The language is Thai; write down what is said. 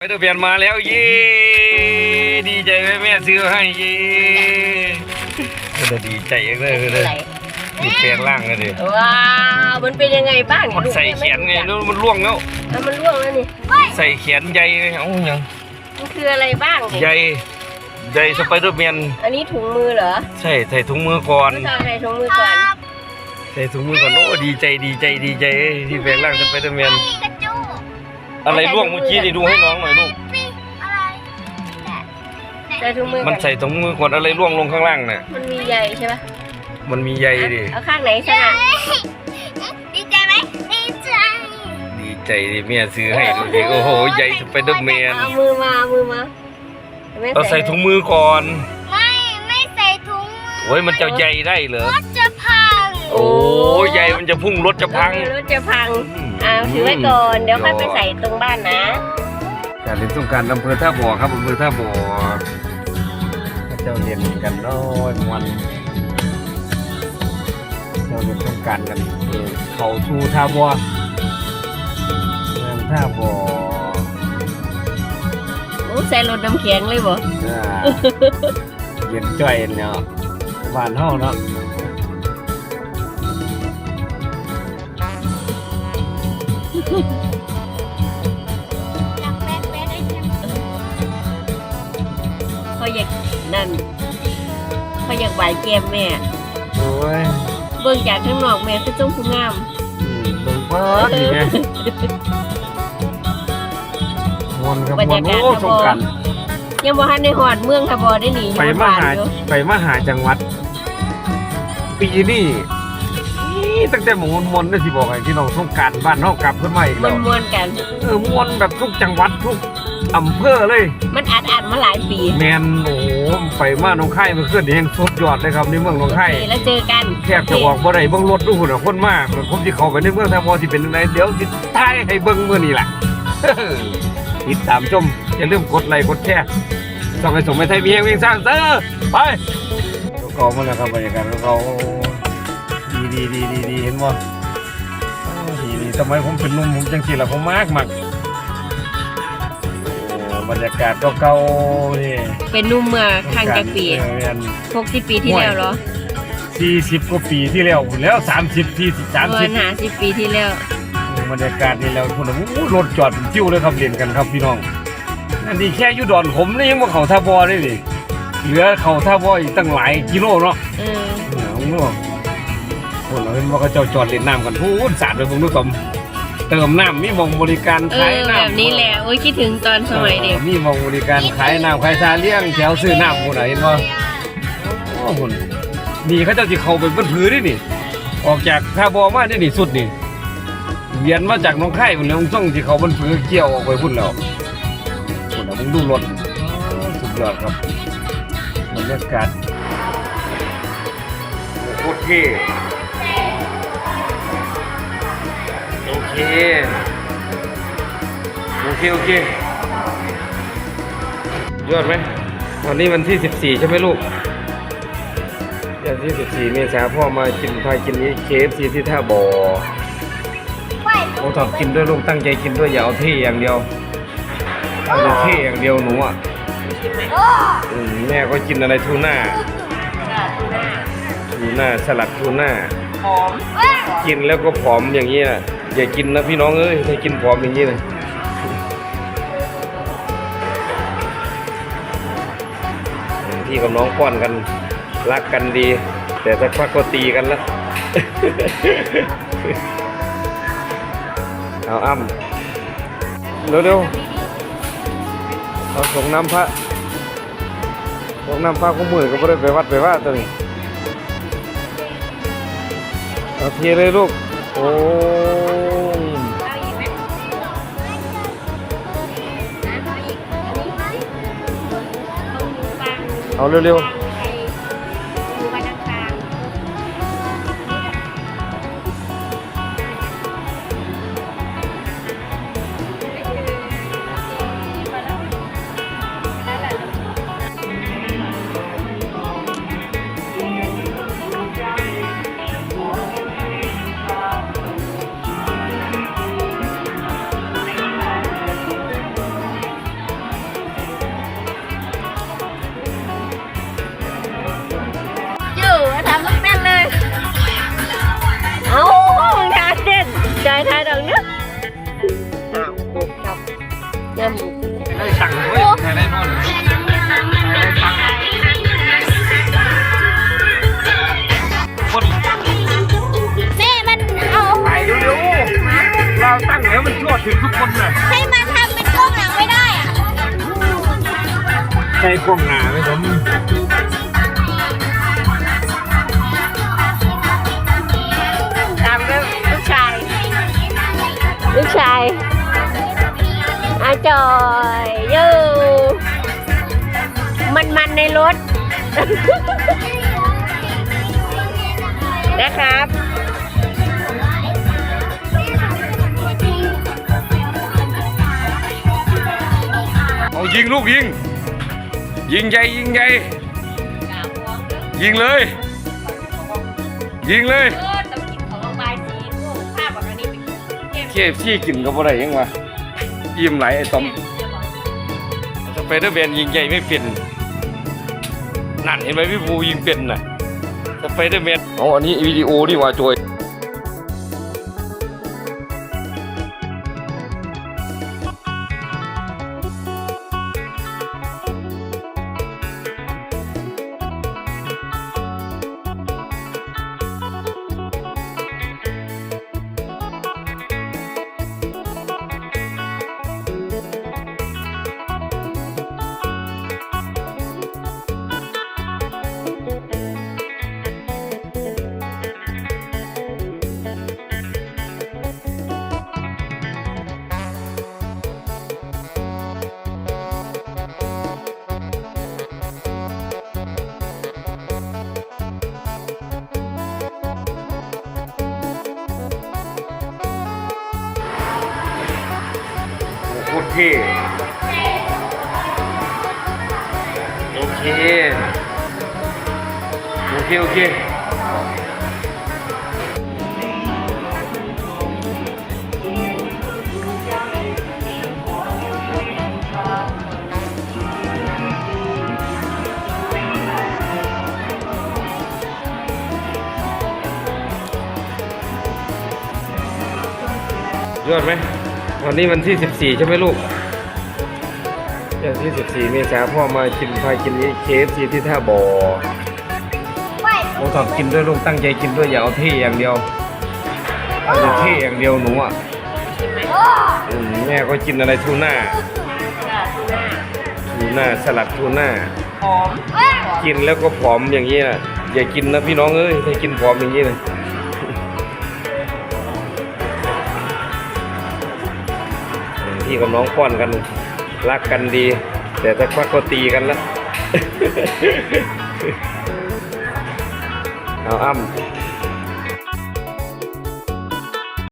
ไปเดอร์เบียนมาแล้วเย้ดีใจไหมแม่ซื้อให้เย้ก็จะดีใจเลยเลยอะไรดูแปลงร่างเลยดิว้าวมันเป็นยังไงบ้างมันใส่แขนไงแล้วมันล่วงแล้วแล้วมันร่วงแล้วนี่ใส่แขนใยเอ้ายังมันคืออะไรบ้างใยใยสไปเดอร์แมนอันนี้ถุงมือเหรอใช่ใส่ถุงมือก่อนใส่ถุงมือก่อนใส่ถุงมือก่อนโอ้ดีใจดีใจดีใจที่แปลงร่างสไปเดอร์แมนปิกาจู อะไรล่วงเมื่อกี้นี่ดูให้น้องหน่อยลูกปิอะไรใส่ถุงมือมันก่อนใส่ถุงมือก่อนอะไรล่วงลงข้างล่างน่ะ มันมีใยใช่ปะมันมีใยดิ เอาข้างไหนชนะดีใจไหมดีใจดีใจดิแม่ซื้อให้ดูดิโอ้โหใยสไปเดอร์แมนเอามือมาเอามือมาแม่เราใส่ถุงมือก่อน ไม่ไม่ใส่ถุงมือโอ้ยมันจะใยได้เหรอรถจะพัง โอ้ยใยมันจะพุ่งรถจะพังรถจะพัง เอาถือไว้ก่อน เดี๋ยวค่อยไปใส่ตรงบ้านนะ การเรียนสงกรารอำเภอท่าบ่อครับอำเภอท่าบ่อเจ้าเรียนกันน้อยวันเจ้าเรียนสงกรารกันเออเขาชูท่าบ่อเมืองท่าบ่อโอ้ใส่รถน้ำแข็งเลยบ่อ่าเรียนจ่อยเนาะบ้านเฮาเนาะ ดังแป๊ะแป๊ะได้ยังเขาอยากนั่นเขาอยากไหวแก้มแม่โอ้ยเบิ่งจากข้างนอกแม่คือจ้องผู้งามอืมเบิ่งเปิดดีไงมวนครับมวนโอ้สงกรารยังบ่ทันได้ฮอดเมืองทบอได้หนีไปอยู่มบ้านหาอยู่ ไปมหาจังหวัด ปีนี้นี่ ตั้งแต่หมูมนต์ได้สิบอกให้พี่น้องสงกรารบ้านเฮากลับขึ้นมาอีกมัแล้นวมวนกัน เออมวนแบบทุกจังหวัดทุกอำเภอเลย มันอัดอัดมาหลายปีแมนโอ้โหไปมาหนองไข่มาขึ้นนี่แห่งสุดยอดเลยครับในเมืองหนองไข่โอเคแล้วเจอกันแทบจะบอกบ่ได้เบิ่งรถดูหุ่นอะคนมากผมสิเข้าไปในเมืองทามอสิเป็นจังไดเดี๋ยวสิท้ายให้เบิ่งมื้อนี้ล่ะติดตามชมอย่าลืมกดไลค์กดแชร์ส่องให้สมไปไทยมีแห่งเวียงสร้างเด้อไปก็มาแล้วครับบรรยากาศของเขา ดีดีดีดีดีเห็นบ่โอ้ดีดีสมัยผมเป็นหนุ่มผมจังซี่ล่ะผมมากมากโอ้บรรยากาศเก่าๆนี่เป็นหนุ่มเมื่อครั้งจะปีเออแม่น60ปีที่แล้วเหรอ40กว่าปีที่แล้วแล้ว30ที่เมื่อ30 50ปีที่แล้วบรรยากาศนี่แล้วคุณโอ้โหรถจอดเป็นจิ้วเลยครับเรียนกันครับพี่น้องอันนี้แค่อยู่ดอนผมนี่ยังว่าเขาท่าบอได้ดิเหลือเขาท่าบออีกตั้งหลายกิโลเนาะเออเนี่ยผมรู้ คนเราเห็นว่าเขาเจ้าจอดเล่นน้ำกันพูดสาดเลยผมรู้สมเติมน้ำมีหมองบริการเอขายอน้ำแบบนี้แหละโอ้ยคิดถึงตอนสมัยเด็กออมีหมองบริการขายน้ำขายชาเลี้ยงแถวซื้อน้ำคนไหนเห็นบ่โอ้โหนี่เขาเจ้าที่เขาเป็นบนผือนี่นี่ ออกจากท่าบอมาได้นี่สุดนี่เวียนมาจากหน้องไข่พุ่นแล้วต้องที่เขาบรรพือเกี่ยวออกไปพุ่นแล้วพุ่นแล้วมึงดูรถสุดยอดครับบรรยากาศโคตรเท่ เคโอเคโอเคยอดไหมวันนี้วันที่ 14 ใช่ไหมลูกวันที่ 14เมษาพ่อมากินพากินนี้เคฟซีที่ท่าบ่อไปโอ้ทำกินด้วยลูกตั้งใจกินด้วยอย่าเอาเท่อย่างเดียวเอาแต่เท่อย่างเดียวหนูอะโอ้อืมแม่ก็กินอะไรทูน่าค่ะทูน่าทูน่าสลัดทูน่าหอมกินแล้วก็ผอมอย่างนี้นะ อย่ากินนะพี่น้องเอ้ยถ้ากินผอมอย่างนี้นะอืมพี่กับน้องป้อนกันรักกันดี แต่สักพักก็ตีกันแล้วเอาอ้ำเร็วๆเอาส่งน้ำพระส่งน้ำพระก็มือก็ไม่ได้ไปวัดไปว่าตัวนี้เอาเทเลยลูกโอ้ บ้าง เนื้อหมูได้ตังค์เว้ยได้ได้นอนได้ตังค์คนแม่มันเอาไปเร็วๆเราตั้งแล้วมันชั่วถึงทุกคนเลยให้มันทำเป็นกล้องหลังไม่ได้อะใช้กล้องหน้าไหมผมตามด้วยลูกชาย ลูกชาย อาจอยอยูมันมันๆในรถ นะครับ เอายิงลูกยิง ยิงใหญ่ยิงใหญ่ยิงเลย ยิงเลยต้องกินของโรงพยาบาลสีพวกภาพแบบนี้เป็นเก็บเคฟซี่กินก็บ่ได้ยังวะ อิ่มไหลายไอ้ตอมสไปเดอร์แมนยิงใหญ่ไม่เป็นนั่นเห็นไหมพี่ภูยิงเป็นน่ะสไปเดอร์แมนอ๋ออันนี้วิดีโอนี่ว่าจอย โคตรเท่โอเค โอเค โอเคยอดไหม วันนี้วันที่ 14 ใช่ไหมลูกวันที่ 14 เมษาพ่อมากินพากินนี้เคฟซีที่ท่าบ่อไหวน้องสอบกินด้วยลูกตั้งใจกินด้วยอย่าเอาเท่อย่างเดียวเอาแต่เท่อย่างเดียวหนูอะโอ้อืมแม่ก็กินอะไรทูน่าค่ะทูน่าทูน่าสลัดทูน่าหอมเอ้ยกินแล้วก็ผอมอย่างนี้นะอย่ากินนะพี่น้องเอ้ยถ้ากินผอมอย่างนี้นะ พี่กับน้องป้อนกัน รักกันดี แต่ถ้าควักก็ตีกันแล้วเอาอ้ำ